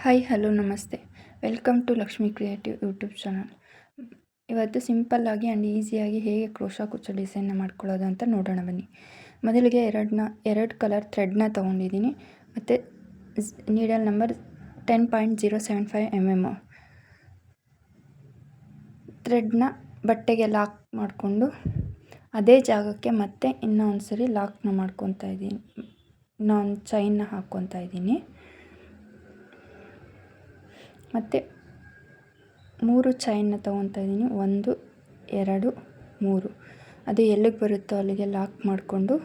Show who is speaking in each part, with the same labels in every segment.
Speaker 1: Hi hello ನಮಸ್ತೆ welcome to Lakshmi creative YouTube channel ಇವತ್ತು ಸಿಂಪಲ್ಲಾಗಿ ಆ್ಯಂಡ್ ಈಸಿಯಾಗಿ ಹೇಗೆ ಕ್ರೋಶಾ ಕುಚ್ಚ ಡಿಸೈನ್ನ ಮಾಡ್ಕೊಳ್ಳೋದು ಅಂತ ನೋಡೋಣ ಬನ್ನಿ. ಮೊದಲಿಗೆ ಎರಡನ್ನ ಎರಡು ಕಲರ್ ಥ್ರೆಡ್ನ ತೊಗೊಂಡಿದ್ದೀನಿ. ಮತ್ತು needle number ten point zero seven five M M ಥ್ರೆಡ್ನ ಬಟ್ಟೆಗೆ ಲಾಕ್ ಮಾಡಿಕೊಂಡು ಅದೇ ಜಾಗಕ್ಕೆ ಮತ್ತೆ ಇನ್ನೊಂದು ಸರಿ ಲಾಕ್ನ ಮಾಡ್ಕೊತಾ ಇದ್ದೀನಿ. ಇನ್ನೊಂದು ಚೈನ್ನ ಹಾಕ್ಕೊತಾ ಇದ್ದೀನಿ. ಮತ್ತು ಮೂರು ಚೈನ್ನ ತೊಗೊತಾ ಇದ್ದೀನಿ. ಒಂದು, ಎರಡು, ಮೂರು. ಅದು ಎಲ್ಲಿಗೆ ಬರುತ್ತೋ ಅಲ್ಲಿಗೆ ಲಾಕ್ ಮಾಡಿಕೊಂಡು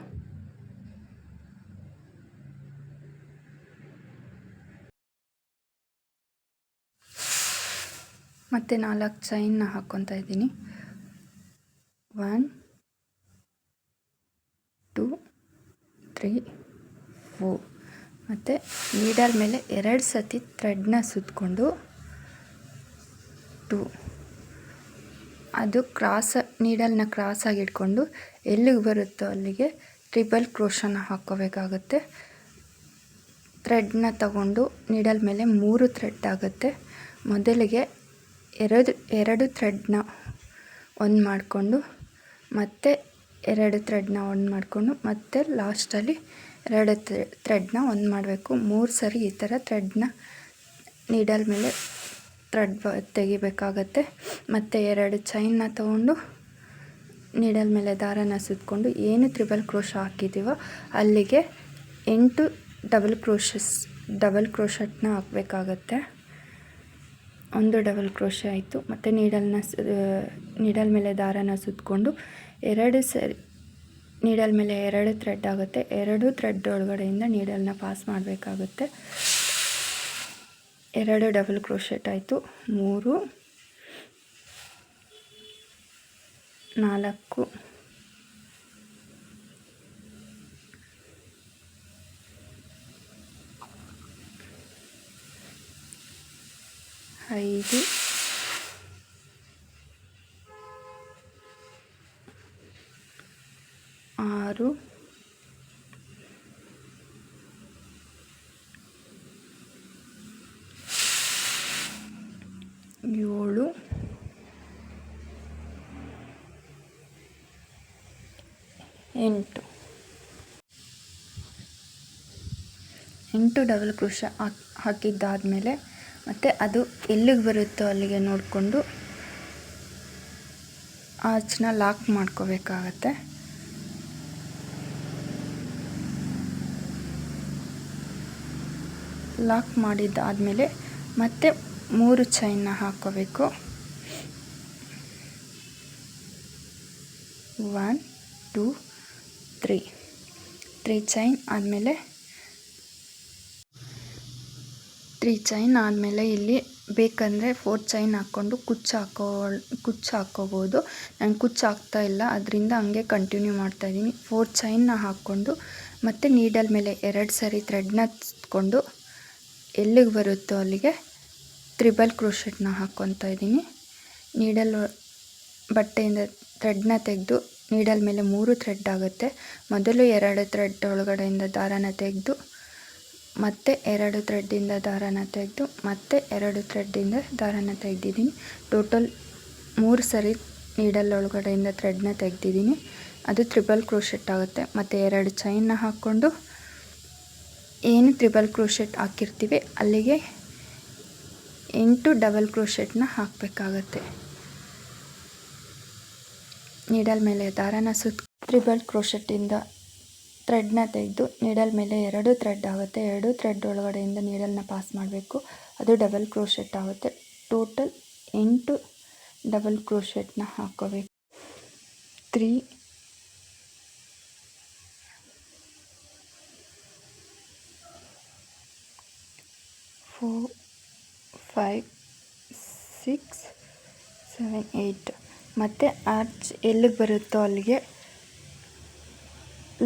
Speaker 1: ಮತ್ತು ನಾಲ್ಕು ಚೈನ್ನ ಹಾಕ್ಕೊತಾ ಇದ್ದೀನಿ. ಒನ್ ಟೂ ತ್ರೀ ಫೋರ್ ಮತ್ತು ನೀಡಲ್ ಮೇಲೆ ಎರಡು ಸತಿ ಥ್ರೆಡ್ನ ಸುತ್ತಕೊಂಡು ಟು ಅದು ಕ್ರಾಸ್ ನೀಡಲ್ನ ಕ್ರಾಸಾಗಿ ಇಟ್ಕೊಂಡು ಎಲ್ಲಿಗೆ ಬರುತ್ತೋ ಅಲ್ಲಿಗೆ ಟ್ರಿಬಲ್ ಕ್ರೋಶನ ಹಾಕ್ಕೋಬೇಕಾಗುತ್ತೆ. ಥ್ರೆಡ್ನ ತಗೊಂಡು ನೀಡಲ್ ಮೇಲೆ ಮೂರು ಥ್ರೆಡ್ ಆಗುತ್ತೆ. ಮೊದಲಿಗೆ ಎರಡು ಎರಡು ಥ್ರೆಡ್ನ ಒಂದು ಮಾಡಿಕೊಂಡು ಮತ್ತೆ ಎರಡು ಥ್ರೆಡ್ನ ಒಂದು ಮಾಡಿಕೊಂಡು ಮತ್ತೆ ಲಾಸ್ಟಲ್ಲಿ ಎರಡು ಥ್ರೆಡ್ನ ಒಂದು ಮಾಡಬೇಕು. ಮೂರು ಸರಿ ಈ ಥರ ಥ್ರೆಡ್ನ ನೀಡಲ್ ಮೇಲೆ ಥ್ರೆಡ್ ತೆಗಿಬೇಕಾಗತ್ತೆ. ಮತ್ತು ಎರಡು ಚೈನ್ನ ತಗೊಂಡು ನೀಡಲ್ ಮೇಲೆ ದಾರನ ಸುತ್ತಕೊಂಡು ಏನು ತ್ರಿಬಲ್ ಕ್ರೋಶ ಹಾಕಿದ್ದೀವೋ ಅಲ್ಲಿಗೆ ಎಂಟು ಡಬಲ್ ಕ್ರೋಶಸ್ ಡಬಲ್ ಕ್ರೋಶಟ್ನ ಹಾಕಬೇಕಾಗತ್ತೆ. ಒಂದು ಡಬಲ್ ಕ್ರೋಶ ಆಯಿತು. ಮತ್ತು ನೀಡಲ್ನ ನೀಡಲ್ ಮೇಲೆ ದಾರನ ಸುತ್ತಕೊಂಡು ಎರಡು ಸರಿ ನೀಡಲ್ ಮೇಲೆ ಎರಡು ಥ್ರೆಡ್ ಆಗುತ್ತೆ. ಎರಡು ಥ್ರೆಡ್ ಒಳಗಡೆಯಿಂದ ನೀಡಲ್ನ ಪಾಸ್ ಮಾಡಬೇಕಾಗುತ್ತೆ. ಎರಡು ಡಬಲ್ ಕ್ರೋಶೆಟ್ ಆಯಿತು. ಮೂರು, ನಾಲ್ಕು, ಐದು ಆರು ಏಳು. ಎಂಟು. ಎಂಟು ಡಬಲ್ ಕ್ರೋಶ ಹಾಕಿದ್ದಾದಮೇಲೆ ಮತ್ತು ಅದು ಎಲ್ಲಿಗೆ ಬರುತ್ತೋ ಅಲ್ಲಿಗೆ ನೋಡಿಕೊಂಡು ಆಚನ್ನ ಲಾಕ್ ಮಾಡ್ಕೋಬೇಕಾಗತ್ತೆ. ಲಾಕ್ ಮಾಡಿದ್ದಾದಮೇಲೆ ಮತ್ತೆ ಮೂರು ಚೈನ್ನ ಹಾಕೋಬೇಕು. One two three three chain ಆದಮೇಲೆ ತ್ರೀ ಚೈನ್ ಆದಮೇಲೆ ಇಲ್ಲಿ ಬೇಕಂದರೆ ಫೋರ್ ಚೈನ್ ಹಾಕ್ಕೊಂಡು ಕುಚ್ಚು ಹಾಕೋ, ಕುಚ್ಚು ಹಾಕ್ಕೋಬೋದು ನಾನು ಕುಚ್ಚು ಹಾಕ್ತಾ ಇಲ್ಲ, ಅದರಿಂದ ಹಂಗೆ ಕಂಟಿನ್ಯೂ ಮಾಡ್ತಾಯಿದ್ದೀನಿ ಫೋರ್ ಚೈನ್ನ ಹಾಕ್ಕೊಂಡು ಮತ್ತು ನೀಡಲ್ ಮೇಲೆ ಎರಡು ಸರಿ ಥ್ರೆಡ್ನ ಹಚ್ಕೊಂಡು ಎಲ್ಲಿಗೆ ಬರುತ್ತೋ ಅಲ್ಲಿಗೆ ತ್ರಿಬಲ್ ಕ್ರೋಶೆಟ್ನ ಹಾಕ್ಕೊತಾ ಇದ್ದೀನಿ. ನೀಡಲ್ ಬಟ್ಟೆಯಿಂದ ಥ್ರೆಡ್ನ ತೆಗೆದು ನೀಡಲ್ ಮೇಲೆ ಮೂರು ಥ್ರೆಡ್ ಆಗುತ್ತೆ. ಮೊದಲು ಎರಡು ಥ್ರೆಡ್ ಒಳಗಡೆಯಿಂದ ದಾರನ ತೆಗೆದು, ಮತ್ತೆ ಎರಡು ಥ್ರೆಡ್ಡಿಂದ ದಾರನ ತೆಗೆದು, ಮತ್ತೆ ಎರಡು ಥ್ರೆಡ್ಡಿಂದ ದಾರನ ತೆಗೆದಿದ್ದೀನಿ. ಟೋಟಲ್ ಮೂರು ಸರಿ ನೀಡಲ್ ಒಳಗಡೆಯಿಂದ ಥ್ರೆಡ್ನ ತೆಗೆದಿದ್ದೀನಿ. ಅದು ತ್ರಿಬಲ್ ಕ್ರೋಶೆಟ್ ಆಗುತ್ತೆ. ಮತ್ತು ಎರಡು ಚೈನ್ನ ಹಾಕ್ಕೊಂಡು ಏನು ತ್ರಿಬಲ್ ಕ್ರೋಶೆಟ್ ಹಾಕಿರ್ತೀವಿ, ಅಲ್ಲಿಗೆ ಎಂಟು ಡಬಲ್ ಕ್ರೋಶೆಟ್ನ ಹಾಕಬೇಕಾಗತ್ತೆ. ನೀಡಲ್ ಮೇಲೆ ದಾರನ ಸುತ್ತ ತ್ರಿಬಲ್ ಕ್ರೋಶೆಟ್ಟಿಂದ ಥ್ರೆಡ್ನ ತೆಗೆದು ನೀಡಲ್ ಮೇಲೆ ಎರಡು ಥ್ರೆಡ್ ಆಗುತ್ತೆ. ಎರಡು ಥ್ರೆಡ್ ಒಳಗಡೆಯಿಂದ ನೀಡಲ್ನ ಪಾಸ್ ಮಾಡಬೇಕು. ಅದು ಡಬಲ್ ಕ್ರೋಶೆಟ್ ಆಗುತ್ತೆ. ಟೋಟಲ್ ಎಂಟು ಡಬಲ್ ಕ್ರೋಶೆಟ್ನ ಹಾಕೋಬೇಕು three four five six seven eight ಮತ್ತು ಆರ್ಚ್ ಎಲ್ಲಿಗೆ ಬರುತ್ತೋ ಅಲ್ಲಿಗೆ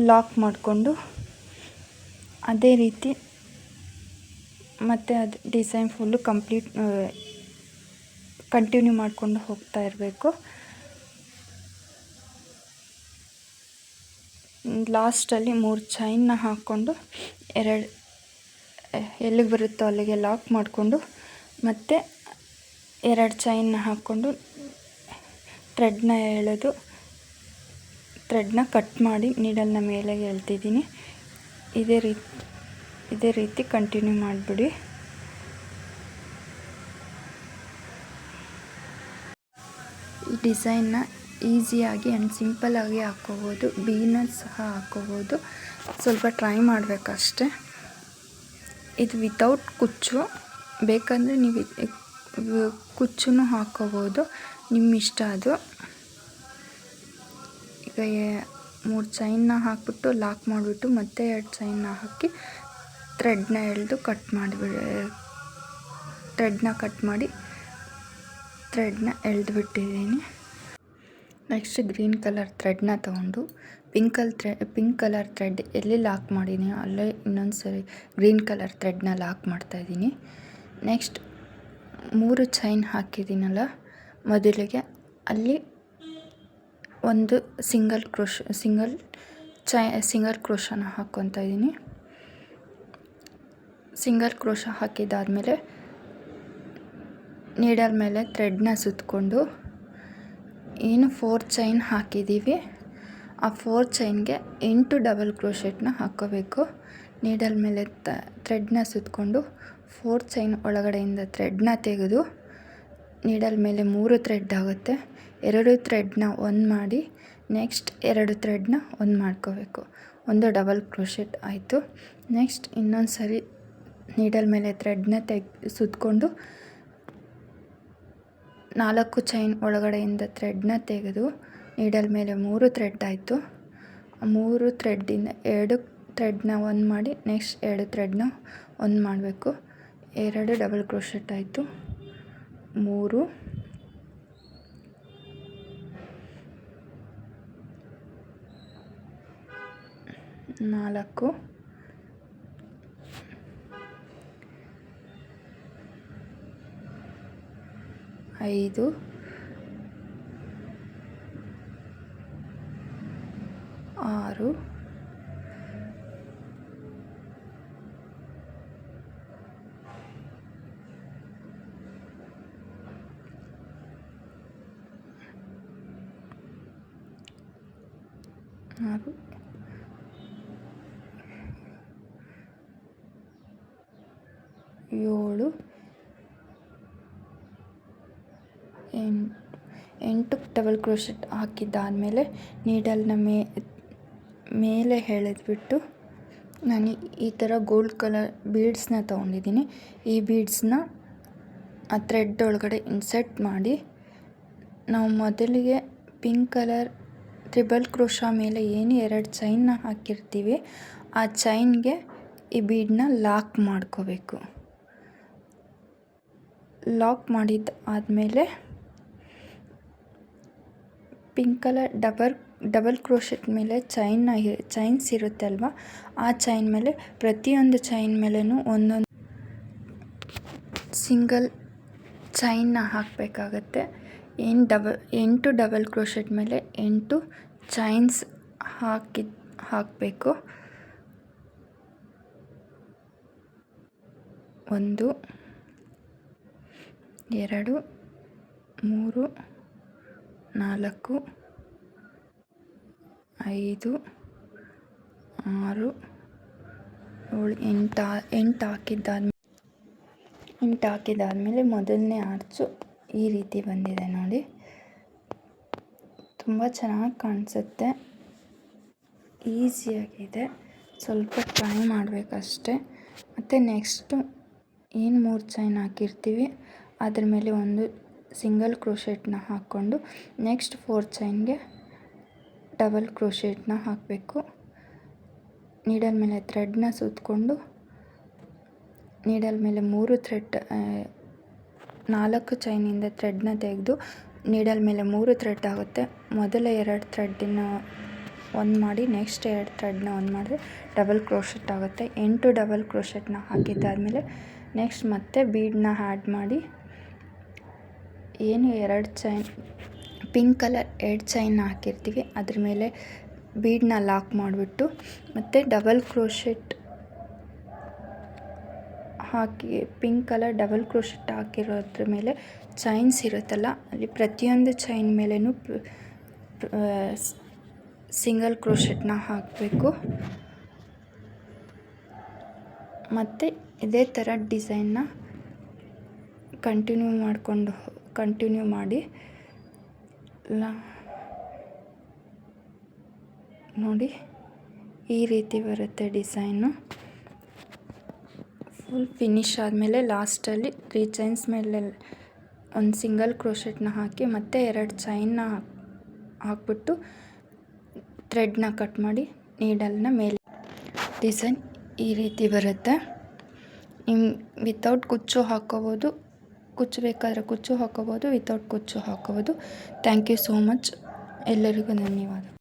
Speaker 1: ಲಾಕ್ ಮಾಡಿಕೊಂಡು ಅದೇ ರೀತಿ ಮತ್ತು ಅದು ಡಿಸೈನ್ ಫುಲ್ಲು ಕಂಪ್ಲೀಟ್ ಕಂಟಿನ್ಯೂ ಮಾಡಿಕೊಂಡು ಹೋಗ್ತಾ ಇರಬೇಕು. ಲಾಸ್ಟಲ್ಲಿ ಮೂರು ಚೈನ್ನ ಹಾಕ್ಕೊಂಡು ಎರಡು, ಎಲ್ಲಿಗೆ ಬರುತ್ತೋ ಅಲ್ಲಿಗೆ ಲಾಕ್ ಮಾಡಿಕೊಂಡು ಮತ್ತೆ ಎರಡು ಚೈನ್ನ ಹಾಕ್ಕೊಂಡು ಥ್ರೆಡ್ನ ಎಳೆದು ಥ್ರೆಡ್ನ ಕಟ್ ಮಾಡಿ ನೀಡಲ್ನ ಮೇಲೆ ಎಳ್ತಿದ್ದೀನಿ ಇದೇ ರೀತಿ ಇದೇ ರೀತಿ ಕಂಟಿನ್ಯೂ ಮಾಡಿಬಿಡಿ. ಈ ಡಿಸೈನ್ನ ಈಸಿಯಾಗಿ ಆ್ಯಂಡ್ ಸಿಂಪಲ್ಲಾಗಿ ಹಾಕ್ಕೋಬೋದು ಬೀನಸ್ ಸಹ ಹಾಕ್ಕೋಬೋದು ಸ್ವಲ್ಪ ಟ್ರೈ ಮಾಡಬೇಕಷ್ಟೆ. ಇದು ವಿತೌಟ್ ಕುಚ್ಚು. ಬೇಕಂದರೆ ನೀವು ಕುಚ್ಚೂ ಹಾಕ್ಕೋಬೋದು ನಿಮ್ಮ ಇಷ್ಟ ಅದು. ಈಗ ಮೂರು ಚೈನ್ನ ಹಾಕ್ಬಿಟ್ಟು ಲಾಕ್ ಮಾಡಿಬಿಟ್ಟು ಮತ್ತೆ ಎರಡು ಚೈನ್ನ ಹಾಕಿ ಥ್ರೆಡ್ನ ಎಳೆದು ಕಟ್ ಮಾಡಿಬಿಡಿ ಥ್ರೆಡ್ನ ಕಟ್ ಮಾಡಿ ಥ್ರೆಡ್ನ ಎಳೆದ್ಬಿಟ್ಟಿದ್ದೀನಿ. ನೆಕ್ಸ್ಟ್ ಗ್ರೀನ್ ಕಲರ್ ಥ್ರೆಡ್ನ ತೊಗೊಂಡು ಪಿಂಕಲ್ ಥ್ರೆ, ಪಿಂಕ್ ಕಲರ್ ಥ್ರೆಡ್ ಎಲ್ಲಿ ಲಾಕ್ ಮಾಡಿದ್ದೀನಿ ಅಲ್ಲೇ ಇನ್ನೊಂದು ಸರಿ ಗ್ರೀನ್ ಕಲರ್ ಥ್ರೆಡ್ನ ಲಾಕ್ ಮಾಡ್ತಾಯಿದ್ದೀನಿ ನೆಕ್ಸ್ಟ್ ಮೂರು ಚೈನ್ ಹಾಕಿದ್ದೀನಲ್ಲ, ಮೊದಲಿಗೆ ಅಲ್ಲಿ ಒಂದು single crochet single chain single ಕ್ರೋಶನ ಹಾಕ್ಕೊತಾ ಇದ್ದೀನಿ. ಸಿಂಗಲ್ ಕ್ರೋಶ ಹಾಕಿದ್ದಾದಮೇಲೆ ನೀಡಲ್ ಮೇಲೆ ಥ್ರೆಡ್ನ ಸುತ್ತಕೊಂಡು ಏನು ಫೋರ್ ಚೈನ್ ಹಾಕಿದ್ದೀವಿ, ಆ ಫೋರ್ ಚೈನ್ಗೆ ಎಂಟು ಡಬಲ್ ಕ್ರೋಶೆಟ್ನ ಹಾಕ್ಕೋಬೇಕು. ನೀಡಲ್ ಮೇಲೆ ತ ಥ್ರೆಡ್ನ ಸುತ್ತಕೊಂಡು ಫೋರ್ ಚೈನ್ ಒಳಗಡೆಯಿಂದ ಥ್ರೆಡ್ನ ತೆಗೆದು ನೀಡಲ್ ಮೇಲೆ ಮೂರು ಥ್ರೆಡ್ ಆಗುತ್ತೆ. ಎರಡು ಥ್ರೆಡ್ನ ಒನ್ ಮಾಡಿ ನೆಕ್ಸ್ಟ್ ಎರಡು ಥ್ರೆಡ್ನ ಒಂದು ಮಾಡ್ಕೋಬೇಕು. ಒಂದು ಡಬಲ್ ಕ್ರೋಶೆಟ್ ಆಯಿತು. ನೆಕ್ಸ್ಟ್ ಇನ್ನೊಂದು ಸರಿ ನೀಡಲ್ ಮೇಲೆ ಥ್ರೆಡ್ನ ತೆಗ್ ಸುತ್ತಕೊಂಡು ನಾಲ್ಕು ಚೈನ್ ಒಳಗಡೆಯಿಂದ ಥ್ರೆಡ್ನ ತೆಗೆದು ನೀಡಲ್ ಮೇಲೆ ಮೂರು ಥ್ರೆಡ್ ಆಯಿತು. ಮೂರು ಥ್ರೆಡ್ಡಿಂದ ಎರಡು ಥ್ರೆಡ್ನ ಒಂದು ಮಾಡಿ ನೆಕ್ಸ್ಟ್ ಎರಡು ಥ್ರೆಡ್ನ ಒಂದು ಮಾಡಬೇಕು. ಎರಡು ಡಬಲ್ ಕ್ರೋಶೆಟ್ ಆಯಿತು. ಮೂರು. ನಾಲ್ಕು. ಐದು. ಆರು. ಆರು. ಏಳು. ಎಂಟು ಎಂಟು ಡಬಲ್ ಕ್ರೋಶೆಟ್ ಹಾಕಿದ್ದಾದಮೇಲೆ ನೀಡಲ್ನ ಮೇ, ಮೇಲೆ ಎಳೆದ್ಬಿಟ್ಟು ನಾನು ಈ ಥರ ಗೋಲ್ಡ್ ಕಲರ್ ಬೀಡ್ಸ್ನ ತೊಗೊಂಡಿದ್ದೀನಿ. ಈ ಬೀಡ್ಸ್ನ ಆ ಥ್ರೆಡ್ ಒಳಗಡೆ ಇನ್ಸರ್ಟ್ ಮಾಡಿ ನಾವು ಮೊದಲಿಗೆ ಪಿಂಕ್ ಕಲರ್ ತ್ರಿಬಲ್ ಕ್ರೋಶ ಮೇಲೆ ಏನು ಎರಡು ಚೈನ್ನ ಹಾಕಿರ್ತೀವಿ, ಆ ಚೈನ್ಗೆ ಈ ಬೀಡನ್ನ ಲಾಕ್ ಮಾಡ್ಕೋಬೇಕು. ಲಾಕ್ ಮಾಡಿದ ಆದಮೇಲೆ pink colour double double crochet ಮೇಲೆ ಚೈನ್ನ ಚೈನ್ಸ್ ಇರುತ್ತೆ ಅಲ್ವಾ? ಆ ಚೈನ್ ಮೇಲೆ ಪ್ರತಿಯೊಂದು ಚೈನ್ ಮೇಲೂ ಒಂದೊಂದು ಸಿಂಗಲ್ ಚೈನ್ನ ಹಾಕಬೇಕಾಗತ್ತೆ. ಏನು ಡಬಲ್ ಎಂಟು ಡಬಲ್ ಕ್ರೋಶೆಟ್ ಮೇಲೆ ಎಂಟು ಚೈನ್ಸ್ ಹಾಕಿ, ಹಾಕಬೇಕು. ಒಂದು, ಎರಡು, ಮೂರು, ನಾಲ್ಕು, ಐದು, ಆರು, ಏಳು, ಎಂಟು ಎಂಟು ಹಾಕಿದ್ದಾದ ಎಂಟು ಹಾಕಿದ್ದಾದಮೇಲೆ ಮೊದಲನೇ ಆರ್ಚು ಈ ರೀತಿ ಬಂದಿದೆ ನೋಡಿ. ತುಂಬ ಚೆನ್ನಾಗಿ ಕಾಣಿಸುತ್ತೆ. ಈಸಿಯಾಗಿದೆ. ಸ್ವಲ್ಪ ಟ್ರೈ ಮಾಡಬೇಕಷ್ಟೆ. ಮತ್ತು ನೆಕ್ಸ್ಟು ಏನು ಮೂರು ಚೈನ್ ಹಾಕಿರ್ತೀವಿ, ಅದ್ರ ಮೇಲೆ ಒಂದು ಸಿಂಗಲ್ ಕ್ರೋಶೆಟ್ನ ಹಾಕ್ಕೊಂಡು ನೆಕ್ಸ್ಟ್ ಫೋರ್ ಚೈನ್ಗೆ ಡಬಲ್ ಕ್ರೋಶೆಟ್ನ ಹಾಕಬೇಕು. ನೀಡಲ್ ಮೇಲೆ ಥ್ರೆಡ್ನ ಸುತ್ತಕೊಂಡು ನೀಡಲ್ ಮೇಲೆ ಮೂರು ಥ್ರೆಡ್ ನಾಲ್ಕು ಚೈನಿಂದ ಥ್ರೆಡ್ನ ತೆಗೆದು ನೀಡಲ್ ಮೇಲೆ ಮೂರು ಥ್ರೆಡ್ ಆಗುತ್ತೆ. ಮೊದಲ ಎರಡು ಥ್ರೆಡ್ಡಿನ ಒಂದು ಮಾಡಿ, ನೆಕ್ಸ್ಟ್ ಎರಡು ಥ್ರೆಡ್ನ ಒಂದು ಮಾಡಿದ್ರೆ ಡಬಲ್ ಕ್ರೋಶೆಟ್ ಆಗುತ್ತೆ. ಎಂಟು ಡಬಲ್ ಕ್ರೋಶೆಟ್ನ ಹಾಕಿದ್ದಾದಮೇಲೆ ನೆಕ್ಸ್ಟ್ ಮತ್ತೆ ಬೀಡನ್ನ ಆ್ಯಡ್ ಮಾಡಿ. ಏನು ಎರಡು ಚೈನ್, ಪಿಂಕ್ ಕಲರ್ ಎರಡು ಚೈನ್ ಹಾಕಿರ್ತೀವಿ. ಅದ್ರ ಮೇಲೆ ಬೀಡನ್ನ ಲಾಕ್ ಮಾಡಿಬಿಟ್ಟು ಮತ್ತು ಡಬಲ್ ಕ್ರೋಶೆಟ್ ಹಾಕಿ ಪಿಂಕ್ ಕಲರ್ ಡಬಲ್ ಕ್ರೋಶೆಟ್ ಹಾಕಿರೋದ್ರ ಮೇಲೆ ಚೈನ್ಸ್ ಇರುತ್ತಲ್ಲ, ಅಲ್ಲಿ ಪ್ರತಿಯೊಂದು ಚೈನ್ ಮೇಲೆಯೂ ಸಿಂಗಲ್ ಕ್ರೋಶೆಟ್ನ ಹಾಕಬೇಕು. ಮತ್ತು ಇದೇ ಥರ ಡಿಸೈನ್ನ ಕಂಟಿನ್ಯೂ ಮಾಡಿಕೊಂಡು ಕಂಟಿನ್ಯೂ ಮಾಡಿ ನೋಡಿ, ಈ ರೀತಿ ಬರುತ್ತೆ ಡಿಸೈನು ಫುಲ್ ಫಿನಿಶ್ ಆದಮೇಲೆ ಲಾಸ್ಟಲ್ಲಿ ತ್ರೀ ಚೈನ್ಸ್ ಮೇಲೆ ಒಂದು ಸಿಂಗಲ್ ಕ್ರೋಶೆಟ್ನ ಹಾಕಿ ಮತ್ತೆ ಎರಡು ಚೈನ್ನ ಹಾಕ್ಬಿಟ್ಟು ಥ್ರೆಡ್ನ ಕಟ್ ಮಾಡಿ ನೀಡಲ್ನ ಮೇಲೆ. ಡಿಸೈನ್ ಈ ರೀತಿ ಬರುತ್ತೆ. ನಿಮ್ಮ ವಿತೌಟ್ ಕುಚ್ಚು ಹಾಕೋಬೋದು, ಕುಚ್ಚು ಬೇಕಾದರೆ ಕುಚ್ಚು ಹಾಕೋಬೋದು ವಿತೌಟ್ ಕುಚ್ಚು ಹಾಕೋಬೋದು. ಥ್ಯಾಂಕ್ ಯು ಸೋ ಮಚ್ ಎಲ್ಲರಿಗೂ ಧನ್ಯವಾದ.